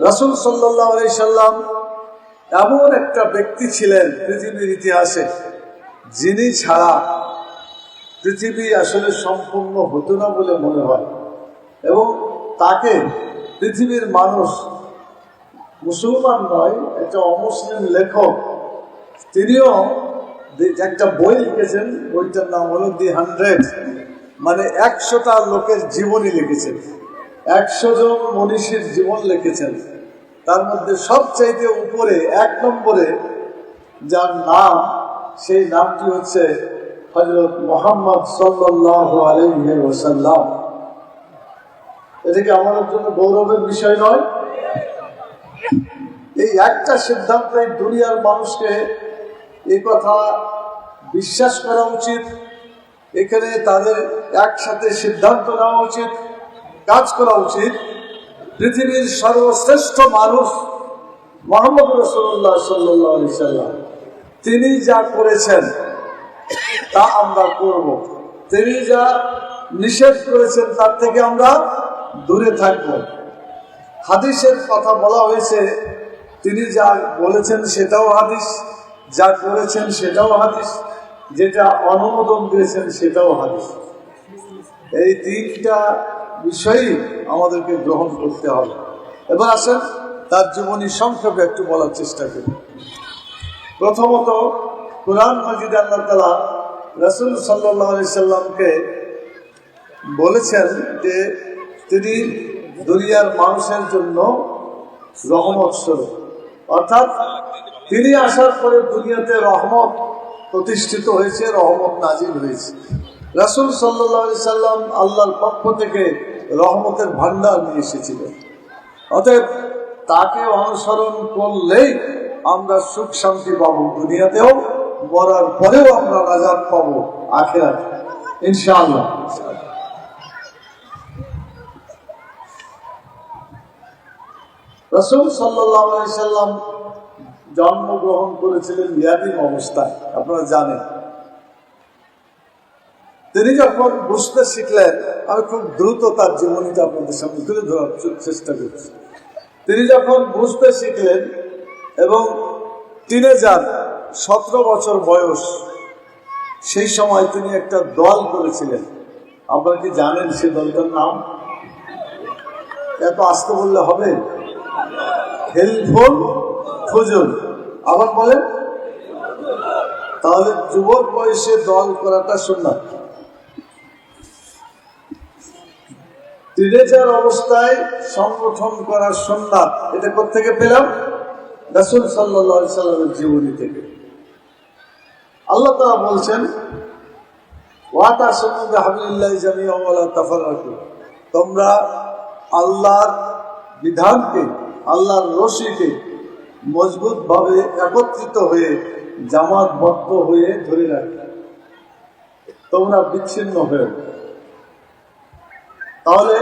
রাসুল সাল্লাহ আলি সাল্লাম এমন একটা ব্যক্তি ছিলেন পৃথিবীর ইতিহাসে, যিনি ছাড়া পৃথিবী আসলে সম্পূর্ণ হতো না বলে মনে হয় এবং তাকে পৃথিবীর মানুষ মুসলমান নয়, একটা অমুসলিম লেখক, তিনিও একটা বই লিখেছেন, বইটার নাম হলো দি হান্ড্রেড মানে একশোটা লোকের জীবনী লিখেছেন। একশো জন মনীষীর জীবন লিখেছেন। তার মধ্যে সবচাইতে উপরে, এক নম্বরে যার নাম, সেই নামটি হচ্ছে হজরত মোহাম্মদ সাল্লাহ আলহ ওসাল্লাম এটা কি আমাদের জন্য গৌরবের বিষয় নয়? এই একটা সিদ্ধান্তে দুনিয়ার মানুষকে এই কথা বিশ্বাস করা উচিত, এখানে তাদের একসাথে সিদ্ধান্ত নেওয়া উচিত। কাজ করা উচিত। পৃথিবীর সর্বশ্রেষ্ঠ মানুষ মোহাম্মদ রসুল্লাহ সাল্লি সাল্লাম। তিনি যা করেছেন, তা আমরা করব। তিনি যা নিষেধ করেছেন, তার থেকে আমরা দূরে থাকব। হাদিসের কথা বলা হয়েছে, তিনি যা বলেছেন সেটাও হাদিস, যা করেছেন সেটাও হাদিস, যেটা অনুমোদন দিয়েছেন সেটাও হাদিস। এই তিনটা বিষয়ই আমাদেরকে গ্রহণ করতে হবে। এবার আসেন তার জীবনী সংক্ষেপে একটু বলার চেষ্টা করি। প্রথমত, কোরআন মাজিদ আল্লাহ তালা রসুল সাল্লাহ সাল্লামকে বলেছেন যে তিনি দুনিয়ার মানুষের জন্য রহমত স্বরূপ। অর্থাৎ তিনি আসার পরে দুনিয়াতে রহমত প্রতিষ্ঠিত হয়েছে, রহমত নাজিল হয়েছে। রাসুল সাল্লি সাল্লাম আল্লাহর পক্ষ থেকে রহমতের ভান্ডার নিয়ে এসেছিলেন। অতএব তাকে অনুসরণ করলেই আমরা সুখ শান্তি পাবো দুনিয়াতেও, মরার পরেও আমরা রাজাত পাবো আখেরাত। ইনশাআল্লাহ। রসুল সাল্লাম জন্মগ্রহণ করেছিলেন ইয়াদিম অবস্থায়, আপনারা জানেন। তিনি যখন বুঝতে শিখলেন, আমি খুব দ্রুত তার জীবনীটা আপনাদের সামনে তুলে ধরার চেষ্টা করছি। তিনি যখন বুঝতে শিখলেন এবং টিনেজার সতেরো বছর বয়স, সেই সময় তিনি একটা দল করেছিলেন। আপনারা কি জানেন সে দলটার নাম? এত আসতে বললে হবে? হেল্পফুল ফুজুল আবার বলেন, তাহলে যুবক বয়সে দল করাটা সুন্নাত। টিনেজার অবস্থায় সংগঠন করার সুন্নাত এটা কোথেকে পেলাম? রাসুল সাল্লাহ সাল্লামের জীবনী থেকে। আল্লাহ তারা বলছেন ওয়াতা সমুদ্র হাবিল্লাহ জামিয়া ওয়ালা তাফারাকু তোমরা আল্লাহর বিধানকে, আল্লাহর রশিকে মজবুত ভাবে একত্রিত হয়ে, জামাতবদ্ধ হয়ে ধরে রাখবে তোমরা বিচ্ছিন্ন হয়ে তাহলে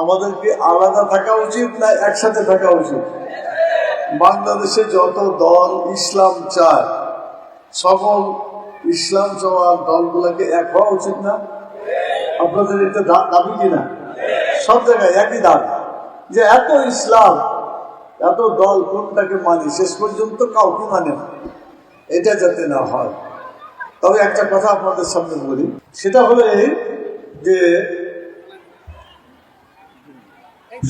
আমাদেরকে আলাদা থাকা উচিত না একসাথে থাকা উচিত? বাংলাদেশে যত দল ইসলাম চায়, সকল ইসলাম চাওয়ার দলগুলোকে এক হওয়া উচিত না? আপনাদের এটা দাবি কিনা সব জায়গায় একই দাবি, যে এত ইসলাম, এত দল কোনটাকে মানি? শেষ পর্যন্ত কাউকে মানে না। এটা যাতে না হয়। তবে একটা কথা আপনাদের সামনে বলি, সেটা হলো যে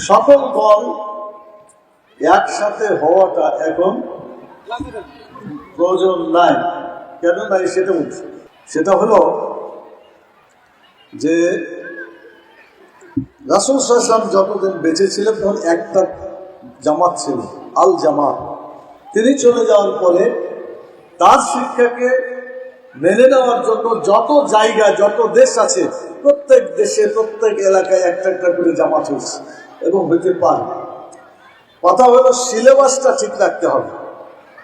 সকল দল একসাথে হওয়াটা এখন প্রয়োজন নাই। কেন নাই সেটা বলছি। সেটা হলো যে রাসুল সাল্লাম যতদিন বেঁচে ছিলেন, তখন একটা জামাত ছিল আল জামাত তিনি চলে যাওয়ার পরে তার শিক্ষাকে মেনে নেওয়ার জন্য যত জায়গা, যত দেশ আছে, প্রত্যেক দেশে, প্রত্যেক এলাকায় একটা একটা করে জামাত হয়েছে। এবং হইতে পারে। কথা হলো, সিলেবাসটা ঠিক রাখতে হবে।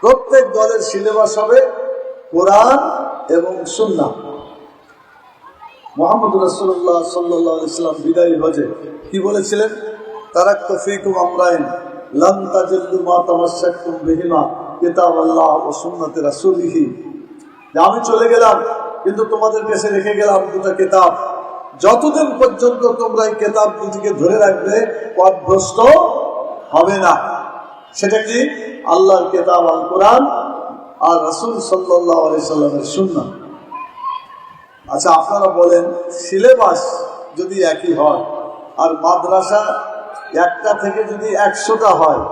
প্রত্যেক দলের সিলেবাস হবে কোরআন এবং সুন্না মোহাম্মদ রসুল্লাহ সাল্লাহ ইসলাম বিদায়ী হজে কি বলেছিলেন? তারাক তফিকুম আমরাইন, লন তাজিল্লু মা তামাশাকুম বিহিমা, কিতাব আল্লাহ ও সুন্নতে রাসূলিহি। আমি চলে গেলাম, কিন্তু তোমাদের কাছে রেখে গেলাম দুটো কিতাব। যতদিন পর্যন্ত তোমরা এই কেতাব দুটিকে ধরে রাখবে, পথভ্রষ্ট হবে না। সেটা কি? আল্লাহর কেতাব আল কোরআন আর রসুল সাল্লামের সুন্না আচ্ছা আপনারা বলেন, সিলেবাস যদি একই হয় আর মাদ্রাসা একটা থেকে যদি একশোটা হয়,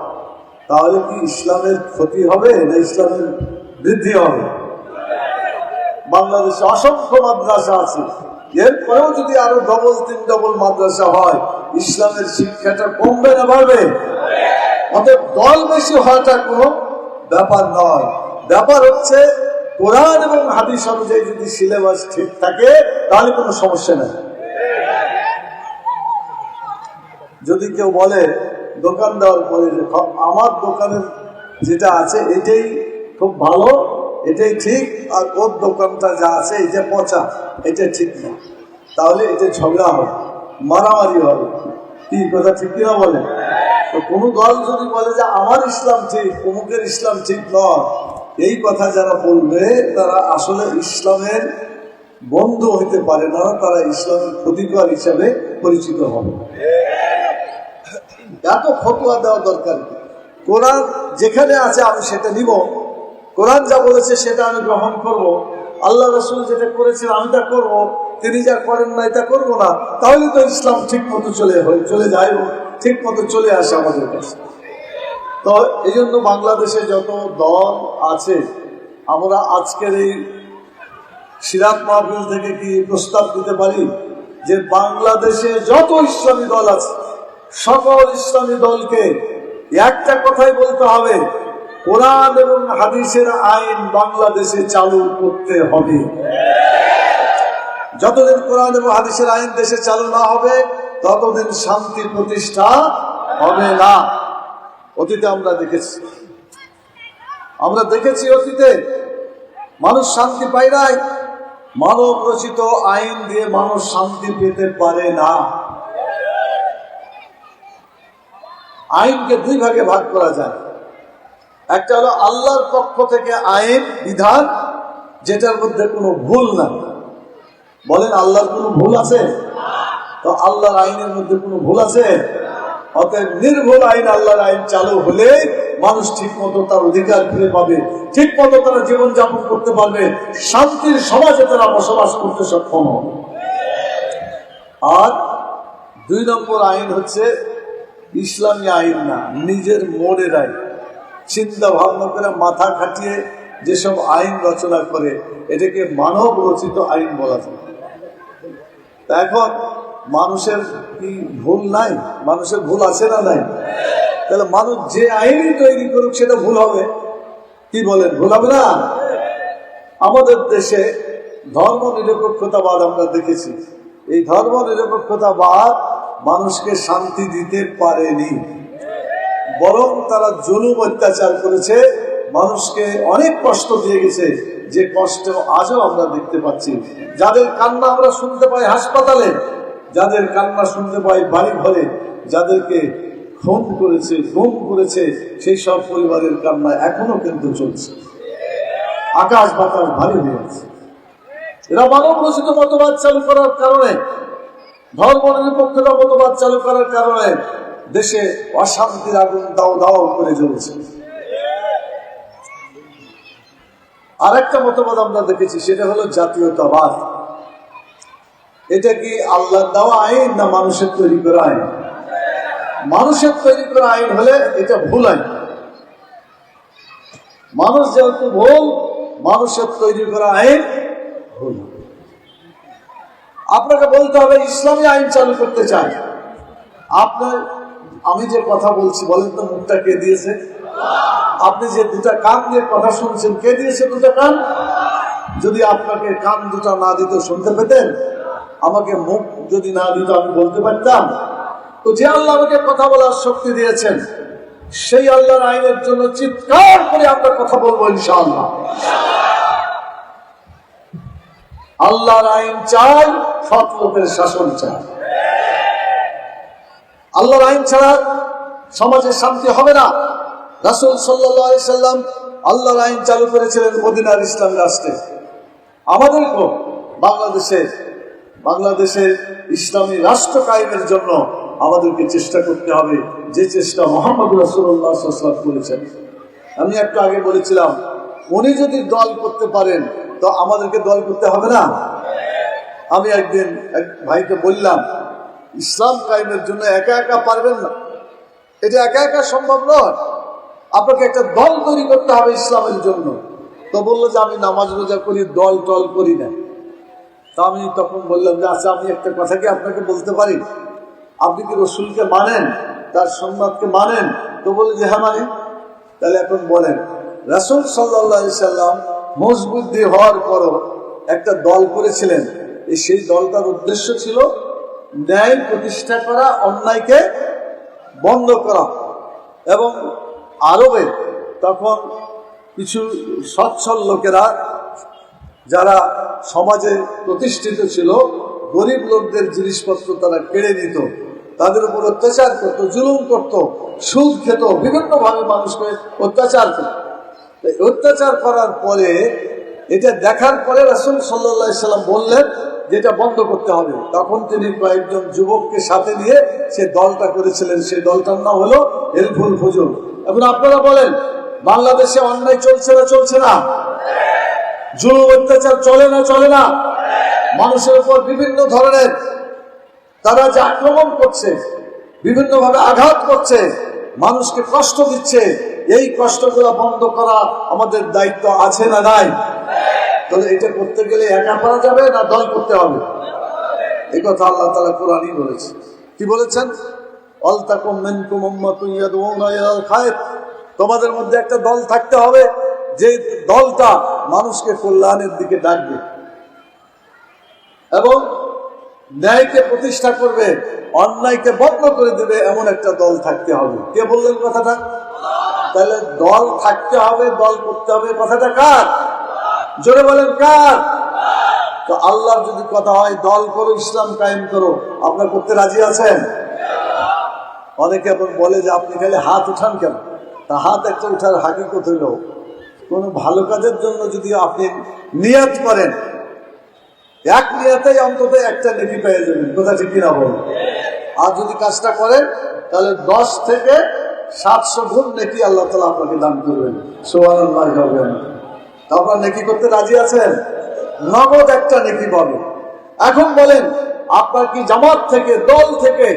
তাহলে কি ইসলামের ক্ষতি হবে না ইসলামের বৃদ্ধি হবে? বাংলাদেশে অসংখ্য মাদ্রাসা আছে। এরপরেও যদি আরও ডবল তিন ডবল মাদ্রাসা হয়, ইসলামের শিক্ষাটা কমবে না বাড়বে? অতএব দল বেশি হওয়াটা কোনো ব্যাপার নয়। ব্যাপার হচ্ছে, কোরআন এবং হাদিস অনুযায়ী যদি সিলেবাস ঠিক থাকে, তাহলে কোনো সমস্যা নেই। যদি কেউ বলে দোকান দেওয়ার পরে যে, আমার দোকানের যেটা আছে, এটাই খুব ভালো এটাই ঠিক, আর ওর দোকানটা যা আছে এটা পচা এটা ঠিক না। তাহলে এটা ঝগড়া হবে, মারামারি হবে। কি কথা ঠিক কিনা বলে? তো কোনো দল যদি বলে যে আমার ইসলাম ঠিক, অমুকের ইসলাম ঠিক নয়, এই কথা যারা বলবে, তারা আসলে ইসলামের বন্ধু হইতে পারে না, তারা ইসলামের ক্ষতিকর হিসাবে পরিচিত হবে। এত ফটোয়া দেওয়া দরকার? কোরআন যেখানে আছে, আমি সেটা নিব। কোরআন যা বলেছে সেটা আমি গ্রহণ করব। আল্লাহ রসুল যেটা করেছেন আমি তা করব। তিনি যা করেন না এটা করব না। তাহলে তো ইসলাম ঠিক মতো চলে হয়, চলে যায় ঠিক মতো চলে আসে আমাদের কাছে। তো এই জন্য বাংলাদেশে যত দল আছে, আমরা আজকের এই সিরাত মাহফিল থেকে কি প্রস্তাব দিতে পারি? যে বাংলাদেশে যত ইসলামী দল আছে, সকল ইসলামী দলকে একটা কথাই বলতে হবে কোরআন এবং হাদিসের আইন বাংলাদেশে চালু করতে হবে। যতদিন কোরআন এবং হাদিসের আইন দেশে চালু না হবে, ততদিন শান্তি প্রতিষ্ঠা হবে না। অতীতে আমরা দেখেছি। আমরা দেখেছি অতীতে মানুষ শান্তি পায় নাই। মানব রচিত আইন দিয়ে মানুষ শান্তি পেতে পারে না। আইনকে দুই ভাগে ভাগ করা যায়। একটা হলো আল্লাহর পক্ষ থেকে আইন, বিধান, যেটার মধ্যে কোনো ভুল না বলেন, আল্লাহর কোনো ভুল আছে? তো আল্লাহর আইনের মধ্যে কোনো ভুল আছে? অতএব নির্ভুল আইন আল্লাহর আইন চালু হলে মানুষ ঠিক মতো তার অধিকার ফিরে পাবে ঠিক মতো তারা জীবনযাপন করতে পারবে, শান্তির সমাজে তারা বসবাস করতে সক্ষম হবে। আর দুই নম্বর আইন হচ্ছে ইসলামী আইন না, নিজের মোড়ের আইন। চিন্তা ভাবনা করে মাথা খাটিয়ে যেসব আইন রচনা করে, এটাকে মানব রচিত আইন বলা যায়। তা এখন মানুষের কি ভুল নাই? মানুষের ভুল আছে না নাই? তাহলে মানুষ যে আইনই তৈরি করুক, সেটা ভুল হবে। কি বলেন? ভুল হবে না? আমাদের দেশে ধর্ম নিরপেক্ষতাবাদ আমরা দেখেছি। এই ধর্ম নিরপেক্ষতাবাদ মানুষকে শান্তি দিতে পারেনি। বরং তারা জুলুম অত্যাচার করেছে, মানুষকে অনেক কষ্ট দিয়ে গেছে, যে কষ্ট আজও আমরা দেখতে পাচ্ছি। যাদের কান্না আমরা শুনতে পাই হাসপাতালে, যাদের কান্না শুনতে পাই বাড়ি ঘরে যাদেরকে খুন করেছে, গুম করেছে, সেই সব পরিবারের কান্না এখনও কিন্তু চলছে। আকাশ বাতাস ভারী হয়ে আছে। এরা মানব রচিত মতবাদ চালু করার কারণে, ধর্ম নিরপেক্ষতা মতবাদ চালু করার কারণে দেশে অশান্তির আগুন দাও দাও করে জ্বলছে। আর একটা মতবাদ আমরা দেখেছি, সেটা হলো জাতীয়তাবাদ। এটা কি আল্লাহ দেওয়া আইন না মানুষের তৈরি করা আইন? মানুষের তৈরি করা আইন হলে এটা ভুল আইন। মানুষ যেহেতু ভুল, মানুষের তৈরি করা আইন ভুল। আপনাকে বলতে হবে, ইসলামী আইন চালু করতে চাই আপনার আমি যে কথা বলছি, বলেন তো মুখটা কে দিয়েছে? আপনি যে দুটা কান দিয়ে কথা শুনছেন, কে দিয়েছে দুটা কান? যদি আপনাকে কান দুটা না দিত শুনতে পেতেন, আমাকে মুখ যদি না দিত আমি বলতে পারতাম। তো যে আল্লাহ আমাকে কথা বলার শক্তি দিয়েছেন, সেই আল্লাহর আইনের জন্য চিৎকার করে আমরা কথা বলব ইনশাআল্লাহ। আল্লাহর আইন চাই, সৎ লোকের শাসন চাই। আল্লাহর আইন ছাড়া সমাজে শান্তি হবে না। রাসুল সাল্লাহ সাল্লাম আল্লাহর আইন চালু করেছিলেন মদিনার ইসলাম রাষ্ট্রে। আমাদেরকেও বাংলাদেশে বাংলাদেশের ইসলামী রাষ্ট্র কায়েমের জন্য আমাদেরকে চেষ্টা করতে হবে, যে চেষ্টা মোহাম্মদ রসুল্লাহ করেছেন। আমি একটু আগে বলেছিলাম, উনি যদি দল করতে পারেন, তো আমাদেরকে দল করতে হবে না? আমি একদিন এক ভাইকে বললাম ইসলাম কায়েমের জন্য একা একা পারবেন না। এটা একা একা সম্ভব নয়। আপনাকে একটা দল তৈরি করতে হবে ইসলামের জন্য। তো বলল যে, আমি নামাজ রোজা করি, দল টল করি না। তা আমি তখন বললাম যে আচ্ছা আমি একটা কথা কি আপনাকে বলতে পারি? আপনি কি রসুলকে মানেন? তার সম্মাদকে মানেন? তো বলে যে হ্যাঁ মানে। তাহলে এখন বলেন, রাসুল সাল্লাহ সাল্লাম মজবুদ্ধি হওয়ার পরও একটা দল করেছিলেন। এই সেই দলটার উদ্দেশ্য ছিল ন্যায় প্রতিষ্ঠা করা, অন্যায়কে বন্ধ করা। এবং আরবে তখন কিছু সচ্ছল লোকেরা, যারা সমাজে প্রতিষ্ঠিত ছিল, গরিব লোকদের জিনিসপত্র তারা কেড়ে নিত। তাদের উপর অত্যাচার করত, জুলুম করত, সুদ খেত, বিভিন্নভাবে মানুষকে অত্যাচার করত। অত্যাচার করার পরে, এটা দেখার পরে রাসুল সাল্লাহ সাল্লাম বললেন যেটা বন্ধ করতে হবে। তখন তিনি কয়েকজন যুবককে সাথে নিয়ে সে দলটা করেছিলেন। সেই দলটার নাম হলো হেলফুল ফুজুল। এখন আপনারা বলেন, বাংলাদেশে অন্যায় চলছে না চলছে না? জুলুম, অত্যাচার চলে না চলে না? মানুষের উপর বিভিন্ন ধরনের তারা যে আক্রমণ করছে, বিভিন্নভাবে আঘাত করছে, মানুষকে কষ্ট দিচ্ছে, এই কষ্টগুলো বন্ধ করা আমাদের দায়িত্ব আছে না নাই? তাহলে এটা করতে গেলে একা পারা যাবে না দল করতে হবে? এই কথা আল্লাহ তালা কোরআনই বলেছে। কি বলেছেন? তোমাদের মধ্যে একটা দল থাকতে হবে, যে দলটা মানুষকে কল্যাণের দিকে ডাকবে। এবং ন্যায়কে প্রতিষ্ঠা করবে, অন্যায়কে বন্ধ করে দেবে, এমন একটা দল থাকতে হবে। কে বললেন কথাটা? তাহলে দল থাকতে হবে, দল করতে হবে, কথাটা কার? জোরে বলেন কার? তো আল্লাহর যদি কথা হয়, দল করো, ইসলাম কায়েম করো, আপনার করতে রাজি আছেন? অনেকে এখন বলে যে আপনি খালি হাত উঠান কেন? তা হাত একটা উঠার হাকিকত হইল, কোনো ভালো কাজের জন্য যদি আপনি নিয়াত করেন, এক নিয়াতেই অন্তত একটা নেকি পেয়ে যাবেন, কথা ঠিক কিনা বলুন আর যদি কাজটা করেন, তাহলে দশ থেকে সাতশো গুণ নেকি আল্লাহ তালা আপনাকে দান করবেন। সোহান আপনার নেকি করতে রাজি আছেন? নগদ একটা নেকি পাবে এখন বলেন, আপনার কি জামাত থেকে, দল থেকে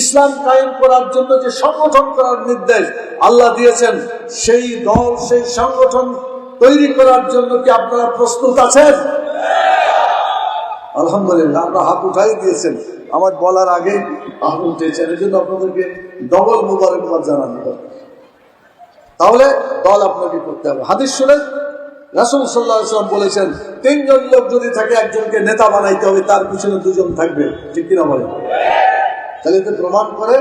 ইসলাম কায়েম করার জন্য যে সংগঠন করার নির্দেশ আল্লাহ দিয়েছেন, সেই দল, সেই সংগঠন তৈরি করার জন্য কি আপনারা প্রস্তুত আছেন? আলহামদুলিল্লাহ, আমরা হাত উঠাই দিয়েছেন। আমার বলার আগে হাত উঠেছেন, এই জন্য আপনাদেরকে ডবল মুবারকবাদ জানানো তাহলে দল আপনাকে করতে হবে। হাদিস শুনে রাসুল সাল্লাহাম বলেছেন, তিনজন লোক যদি থাকে, একজনকে নেতা বানাইতে হবে, তার পিছনে দুজন থাকবে। ঠিক কিনা বলে তাহলে এতে প্রমাণ করে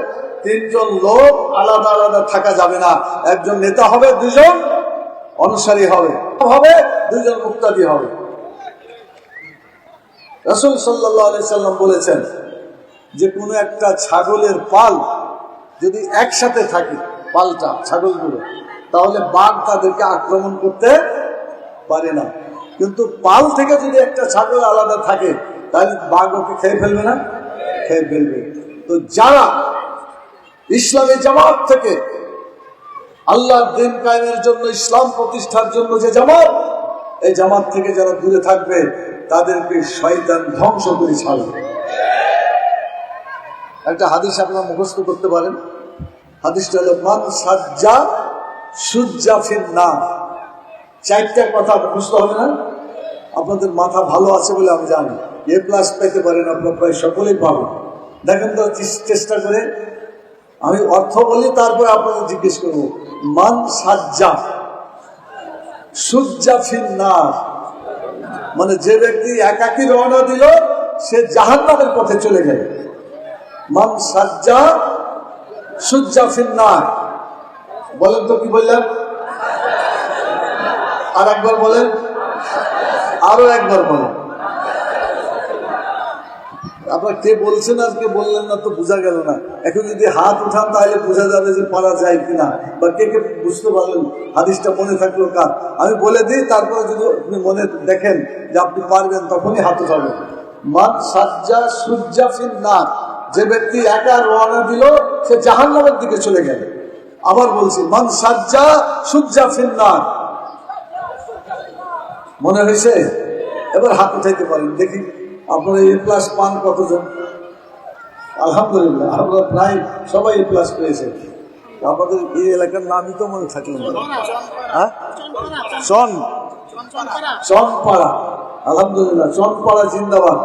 তিনজন লোক আলাদা আলাদা থাকা যাবে না। একজন নেতা হবে, দুজন অনুসারী হবে। হবে, দুজন মুক্তাদি হবে। রসুল সাল্লাহ সাল্লাম বলেছেন যে, কোনো একটা ছাগলের পাল যদি একসাথে থাকে, পালটা, ছাগলগুলো, তাহলে বাঘ তাদেরকে আক্রমণ করতে পারে না। কিন্তু পাল থেকে যদি একটা ছাগল আলাদা থাকে, তাহলে বাঘ ওকে খেয়ে ফেলবে না? খেয়ে ফেলবে। তো যারা ইসলামী জামাত থেকে আল্লাহর দিন কায়েমের জন্য, ইসলাম প্রতিষ্ঠার জন্য যে জামাত, এই জামাত থেকে যারা দূরে থাকবে, তাদেরকে শয়তান ধ্বংস করে ছাড়বে। একটা হাদিস আপনারা মুখস্থ করতে পারেন। হাদিসটা হলো, মান সাজ্জা সুজ্জা ফির না চারটা কথা মুখস্থ হবে না? আপনাদের মাথা ভালো আছে বলে আমি জানি। এ প্লাস পেতে পারেন, আপনার প্রায় সকলেই পাবেন। দেখেন তো চেষ্টা করে। আমি অর্থ বলি, তারপরে আপনাদের জিজ্ঞেস করব। মান সাজ্জা। ফির না মানে যে ব্যক্তি একাকি রওনা দিল, সে জাহান্নামের পথে চলে গেল। মান সাজ্জা, সুজ্জা ফিন্নার। বলেন তো কি বললেন আর একবার বলেন। আরও একবার বলেন। আপনার কে বলছেন আর কে বললেন না তো বোঝা গেল না। এখন যদি হাত উঠান তাহলে বোঝা যাবে যে পারা যায় কিনা। বা কে কে বুঝতে পারলেন? হাদিসটা মনে থাকল কার? আমি বলে দিই, তারপরে যদি আপনি মনে দেখেন যে আপনি পারবেন, তখনই হাত উঠাবেন। মান সাজ্জা সুজ্জা ফিন না যে ব্যক্তি একা রওনা দিল, সে জাহান্নামের দিকে চলে গেল। আবার বলছি, মান সাজ্জা সুজ্জা ফিন্নার। মনে হয়েছে? এবার হাত উঠাইতে পারেন দেখি, আপনারা এ প্লাস পান কতজন? আলহামদুলিল্লাহ, আমরা প্রায় সবাই এ প্লাস পেয়েছে। আমাদের এই এলাকার নামই তো মনে থাকল হ্যাঁ? চন। চনপাড়া। আলহামদুলিল্লাহ, চনপাড়া জিন্দাবাদ।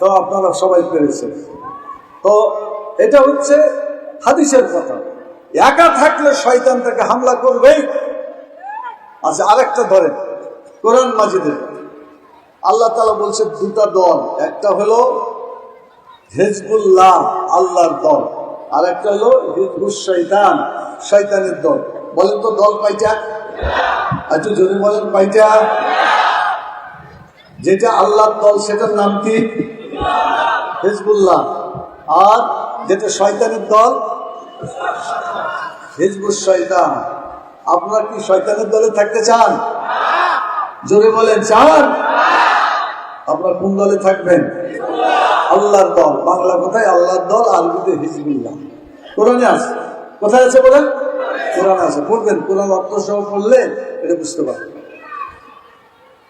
তো আপনারা সবাই পেরেছেন তো এটা হচ্ছে হাদিসের কথা। একা থাকলে শয়তান তাকে হামলা করবেই। আচ্ছা আরেকটা ধরেন। কোরআন মাজিদের আল্লাহ তালা বলছে দুটা দল, একটা হলো হেজবুল্লাহ, আল্লাহর দল, আর একটা হলো হিজবুল শৈতান শয়তানের দল। বলেন তো দল কয়টা? আচ্ছা যদি বলেন কয়টা? যেটা আল্লাহর দল, সেটার নাম কি? হিজবুল্লাহ। আর যেটা শয়তানের দল হিজবুল শয়তান। আপনারা কি শয়তানের দলে থাকতে চান? জোরে বলেন, চান? আপনার কোন দলে থাকবেন? আল্লাহর দল। বাংলা কোথায় আল্লাহর দল, আরবিতে হিজবুল্লাহ। কোরআনে আছে? কোথায় আছে বলেন? কোরআন আছে। পড়বেন, কোরআন অর্থ সহ পড়লে এটা বুঝতে পারবেন।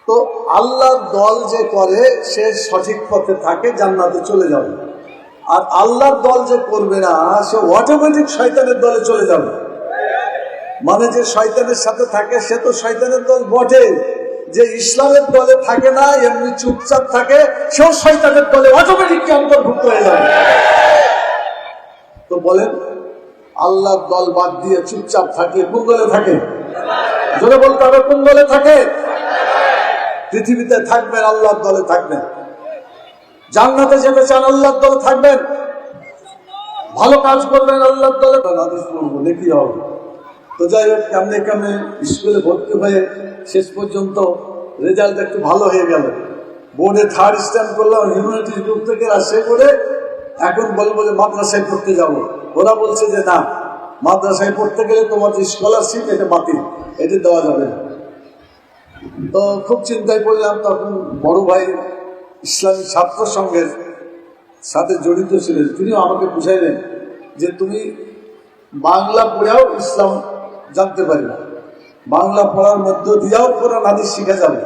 তো আল্লাহর দল যে করে, সে সঠিক পথে থাকে, জান্নাতে চলে যাবে। আর আল্লাহর দল যে করবে না, সে অটোমেটিক শয়তানের দলে চলে যাবে। মানে যে শয়তানের সাথে থাকে, সে তো শয়তানের দল বটে। যে ইসলামের দলে থাকে না, এমনি চুপচাপ থাকে, সেও শয়তানের দলে অটোমেটিক অন্তর্ভুক্ত হয়ে যাবে তো বলেন, আল্লাহর দল বাদ দিয়ে চুপচাপ থাকে কোন দলে থাকে। জোরে বলতে হবে কোন দলে থাকে। পৃথিবীতে থাকবেন, আল্লাহর দলে থাকবেন। জান্নাতে যেতে চান, আল্লাহর দলে থাকবেন। ভালো কাজ করবেন, আল্লাহর দলে আদেশ করব দেখি হবে। তো যাই হোক, কেমনে কেমনে স্কুলে ভর্তি হয়ে শেষ পর্যন্ত রেজাল্ট একটু ভালো হয়ে গেল। বোর্ডে থার্ড স্ট্যান্ড করলাম হিউম্যানিটিস গ্রুপ থেকে রাজশাহী করে এখন বলব যে মাদ্রাসায় পড়তে যাব। ওরা বলছে যে না, মাদ্রাসায় পড়তে গেলে তোমার যে স্কলারশিপ এটা বাতিল, এটা দেওয়া যাবে তো খুব চিন্তায় পড়লাম, তখন বড় ভাই ইসলামী ছাত্র সংঘের সাথে জড়িত ছিলেন। তিনিও আমাকে বুঝাইলেন যে তুমি বাংলা পড়েও ইসলাম জানতে পারি না। বাংলা পড়ার মধ্য দিয়েও কোরআন হাদিস শিখা যাবে।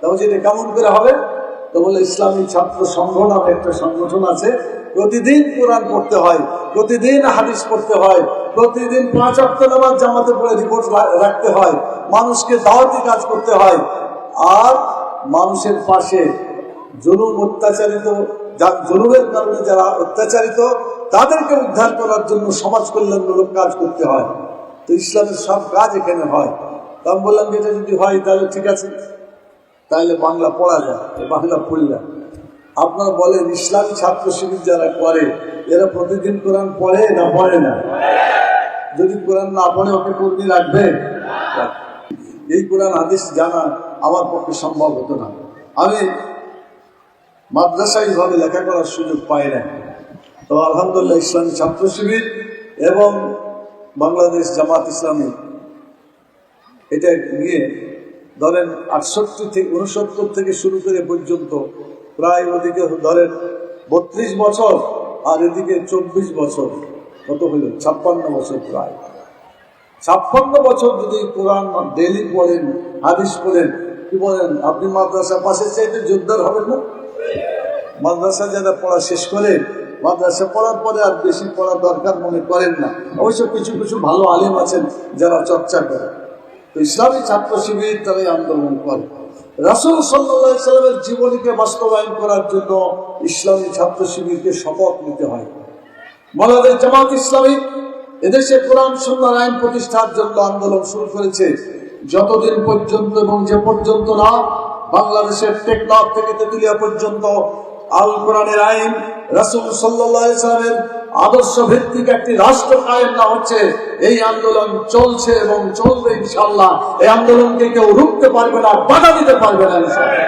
তখন যেটা কেমন করে হবে? তো বলে, ইসলামী ছাত্র সংঘ নামে একটা সংগঠন আছে, প্রতিদিন কোরআন পড়তে হয়, প্রতিদিন হাদিস পড়তে হয়, প্রতিদিন পাঁচ অক্ট জামাতে পড়ে রিপোর্ট রাখতে হয়, মানুষকে দাওয়াতি কাজ করতে হয়, আর মানুষের পাশে জুলুম অত্যাচারিত জুলুমের কারণে যারা অত্যাচারিত, তাদেরকে উদ্ধার করার জন্য সমাজ কল্যাণমূলক কাজ করতে হয়। তো ইসলামের সব কাজ এখানে হয়। তা আমি বললাম যে এটা যদি হয়, তাহলে ঠিক আছে। তাহলে বাংলা পড়া যায় বাংলা পড়লাম আপনারা বলেন, ইসলামী ছাত্র শিবির যারা করে, এরা প্রতিদিন কোরআন পড়ে না পড়ে না? যদি কোরআন না পড়ে, ওকে কর্মী রাখবে? এই কোরআন আদেশ জানা আমার পক্ষে সম্ভব হতো না। আমি মাদ্রাসায় লেখা করার সুযোগ পাই না তো আলহামদুলিল্লাহ, ইসলামী ছাত্র শিবির এবং বাংলাদেশ জামাত ইসলামী। এটা নিয়ে ধরেন আটষট্টি থেকে উনসত্তর থেকে শুরু করে পর্যন্ত প্রায় ওদিকে ধরেন বত্রিশ বছর আর এদিকে চব্বিশ বছর, কত হইল ছাপ্পান্ন বছর প্রায়। ছাপ্পান্ন বছর যদি কোরআন ডেলি পড়েন, হাদিস পড়েন, কি বলেন, আপনি মাদ্রাসা পাশে চাইতে জোরদার হবেন না? মাদ্রাসা যারা পড়া শেষ করে মাদ্রাসা পড়ার পরে আর বেশি পড়ার দরকার মনে করেন না। অবশ্য কিছু কিছু ভালো আলেম আছেন যারা চর্চা করে। তো ইসলামী ছাত্র শিবির তারাই আন্দোলন করে। রাসুল সাল্লাহ সাল্লামের জীবনীকে বাস্তবায়ন করার জন্য ইসলামী ছাত্র শিবিরকে শপথ নিতে হয়। বাংলাদেশ জামাত ইসলামী এদেশে কোরআন সুন্দর আইন প্রতিষ্ঠার জন্য আন্দোলন শুরু করেছে। যতদিন পর্যন্ত এবং যে পর্যন্ত না, বাংলাদেশের টেকনাফ থেকে তেতুলিয়া পর্যন্ত আল কোরআনের আইন, রাসুল সাল্লামের আদর্শ ভিত্তিক একটি রাষ্ট্র কায়েম না হচ্ছে, এই আন্দোলন চলছে এবং চলবে ইনশাল্লাহ এই আন্দোলনকে কেউ রুখতে পারবে না, বাধা দিতে পারবে না ইনশাল্লাহ